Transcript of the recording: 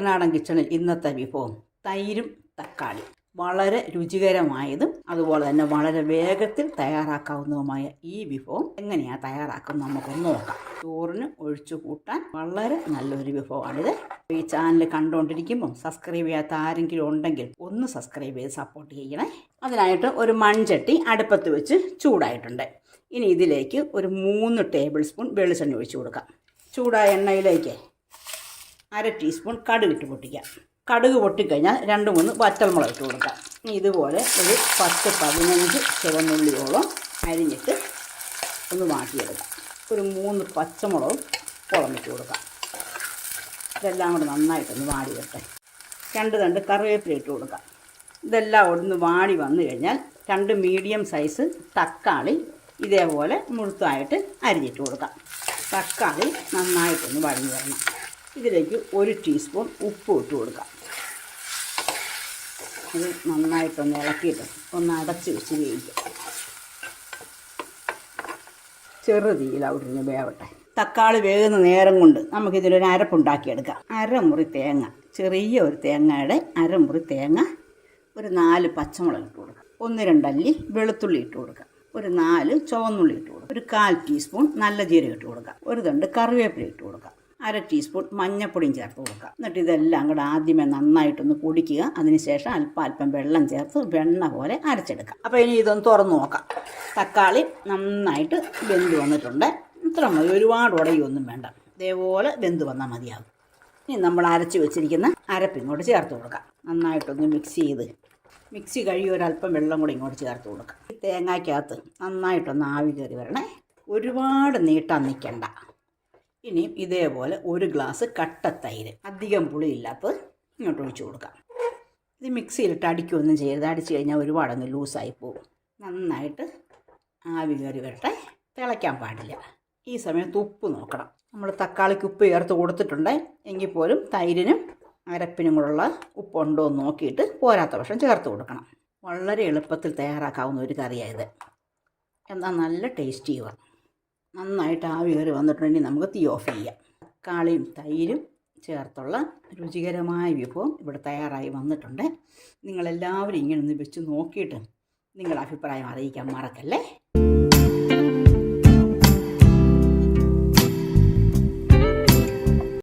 കുട്ടനാടൻ കിച്ചണിൽ ഇന്നത്തെ വിഭവം തൈരും തക്കാളി. വളരെ രുചികരമായതും അതുപോലെ തന്നെ വളരെ വേഗത്തിൽ തയ്യാറാക്കാവുന്നതുമായ ഈ വിഭവം എങ്ങനെയാണ് തയ്യാറാക്കുന്നത് നമുക്കൊന്ന് നോക്കാം. ചോറിന് ഒഴിച്ചു കൂട്ടാൻ വളരെ നല്ലൊരു വിഭവമാണിത്. ഈ ചാനൽ കണ്ടുകൊണ്ടിരിക്കുമ്പം സബ്സ്ക്രൈബ് ചെയ്യാത്ത ആരെങ്കിലും ഉണ്ടെങ്കിൽ ഒന്ന് സബ്സ്ക്രൈബ് ചെയ്ത് സപ്പോർട്ട് ചെയ്യണേ. അതിനായിട്ട് ഒരു മൺചട്ടി അടുപ്പത്ത് വെച്ച് ചൂടായിട്ടുണ്ട്. ഇനി ഇതിലേക്ക് ഒരു മൂന്ന് ടേബിൾ സ്പൂൺ വെളിച്ചെണ്ണ ഒഴിച്ചു കൊടുക്കാം. ചൂടായ എണ്ണയിലേക്ക് അര ടീസ്പൂൺ കടുക് ഇട്ട് പൊട്ടിക്കാം. കടുക് പൊട്ടിക്കഴിഞ്ഞാൽ രണ്ട് മൂന്ന് വറ്റൽമുളക് ഇട്ട് കൊടുക്കാം. ഇതുപോലെ ഒരു പത്ത് പതിനഞ്ച് ചുവന്നുള്ളിയോളം അരിഞ്ഞിട്ട് ഒന്ന് മാറ്റിയെടുക്കാം ഒരു മൂന്ന് പച്ചമുളകും കുളമിട്ട് കൊടുക്കാം. ഇതെല്ലാം കൂടെ നന്നായിട്ടൊന്ന് വാടി വരട്ടെ രണ്ട് രണ്ട് കറിവേപ്പില ഇട്ട് കൊടുക്കാം. ഇതെല്ലാം ഒന്ന് വാടി വന്നു കഴിഞ്ഞാൽ രണ്ട് മീഡിയം സൈസ് തക്കാളി ഇതേപോലെ മുഴുത്തായിട്ട് അരിഞ്ഞിട്ട് കൊടുക്കാം. തക്കാളി നന്നായിട്ടൊന്ന് വഴഞ്ഞു വരണം. ഇതിലേക്ക് ഒരു ടീസ്പൂൺ ഉപ്പ് ഇട്ട് കൊടുക്കാം. ഇത് നന്നായിട്ടൊന്ന് ഇളക്കിയിട്ട് ഒന്ന് അടച്ച് വെച്ച് വേവിക്കാം. ചെറുതീയിൽ അവിടെ നിന്ന് വേവട്ടെ. തക്കാളി വേകുന്ന നേരം കൊണ്ട് നമുക്കിതിലൊരു അരപ്പുണ്ടാക്കിയെടുക്കാം. അരമുറി തേങ്ങ ചെറിയ ഒരു തേങ്ങയുടെ അരമുറി തേങ്ങ ഒരു നാല് പച്ചമുളക് ഇട്ട് കൊടുക്കാം. ഒന്ന് രണ്ടല്ലി വെളുത്തുള്ളി ഇട്ട് കൊടുക്കാം. ഒരു നാല് ചുവന്നുള്ളി ഇട്ട് കൊടുക്കാം. ഒരു കാൽ ടീസ്പൂൺ നല്ല ജീരകം ഇട്ട് കൊടുക്കാം. ഒരു തണ്ട് കറിവേപ്പില ഇട്ട് കൊടുക്കാം. അര ടീസ്പൂൺ മഞ്ഞപ്പൊടിയും ചേർത്ത് കൊടുക്കുക. എന്നിട്ട് ഇതെല്ലാം കൂടെ ആദ്യമേ നന്നായിട്ടൊന്ന് കുടിക്കുക അതിനുശേഷം അല്പം അല്പം വെള്ളം ചേർത്ത് വെണ്ണ പോലെ അരച്ചെടുക്കുക. അപ്പോൾ ഇനി ഇതൊന്ന് തുറന്നു നോക്കാം. തക്കാളി നന്നായിട്ട് വെന്ത് വന്നിട്ടുണ്ട്. ഇത്ര മതി. ഒരുപാട് ഉടയൊന്നും വേണ്ട. ഇതേപോലെ വെന്ത് വന്നാൽ മതിയാകും. ഇനി നമ്മൾ അരച്ച് വെച്ചിരിക്കുന്ന അരപ്പ് ഇങ്ങോട്ട് ചേർത്ത് കൊടുക്കാം. നന്നായിട്ടൊന്ന് മിക്സ് ചെയ്ത് മിക്സി കഴുകി ഒരല്പം വെള്ളം കൂടി ഇങ്ങോട്ട് ചേർത്ത് കൊടുക്കാം. ഈ തേങ്ങയ്ക്കകത്ത് നന്നായിട്ടൊന്ന് ആവി കയറി വരണേ. ഒരുപാട് നീട്ടാൻ നിൽക്കണ്ട. ഇനി ഇതേപോലെ ഒരു ഗ്ലാസ് കട്ട തൈര് അധികം പുളിയില്ലാത്തത് ഇങ്ങോട്ട് ഒഴിച്ചു കൊടുക്കാം. ഇത് മിക്സിയിലിട്ട് അടിക്കുകയൊന്നും ചെയ്യരുത്. അടിച്ചു കഴിഞ്ഞാൽ ഒരുപാടങ്ങ് ലൂസായി പോകും. നന്നായിട്ട് ആവി കയറി വരട്ടെ. തിളയ്ക്കാൻ പാടില്ല. ഈ സമയത്ത് ഉപ്പ് നോക്കണം. നമ്മൾ തക്കാളിക്ക് ഉപ്പ് ചേർത്ത് കൊടുത്തിട്ടുണ്ട്. എങ്കിൽ പോലും തൈരിനും അരപ്പിനും കൂടെയുള്ള ഉപ്പുണ്ടോ എന്ന് നോക്കിയിട്ട് പോരാത്ത പക്ഷം ചേർത്ത് കൊടുക്കണം. വളരെ എളുപ്പത്തിൽ തയ്യാറാക്കാവുന്ന ഒരു കറിയായത് എന്നാൽ നല്ല ടേസ്റ്റിയുമാണ് നന്നായിട്ട് ആവി കയറി വന്നിട്ടുണ്ടെങ്കിൽ നമുക്ക് തീ ഓഫ് ചെയ്യാം. തക്കാളിയും തൈരും ചേർത്തുള്ള രുചികരമായ വിഭവം ഇവിടെ തയ്യാറായി വന്നിട്ടുണ്ട്. നിങ്ങളെല്ലാവരും ഇങ്ങനെ ഒന്ന് വെച്ച് നോക്കിയിട്ട് നിങ്ങളുടെ അഭിപ്രായം അറിയിക്കാൻ മറക്കല്ലേ?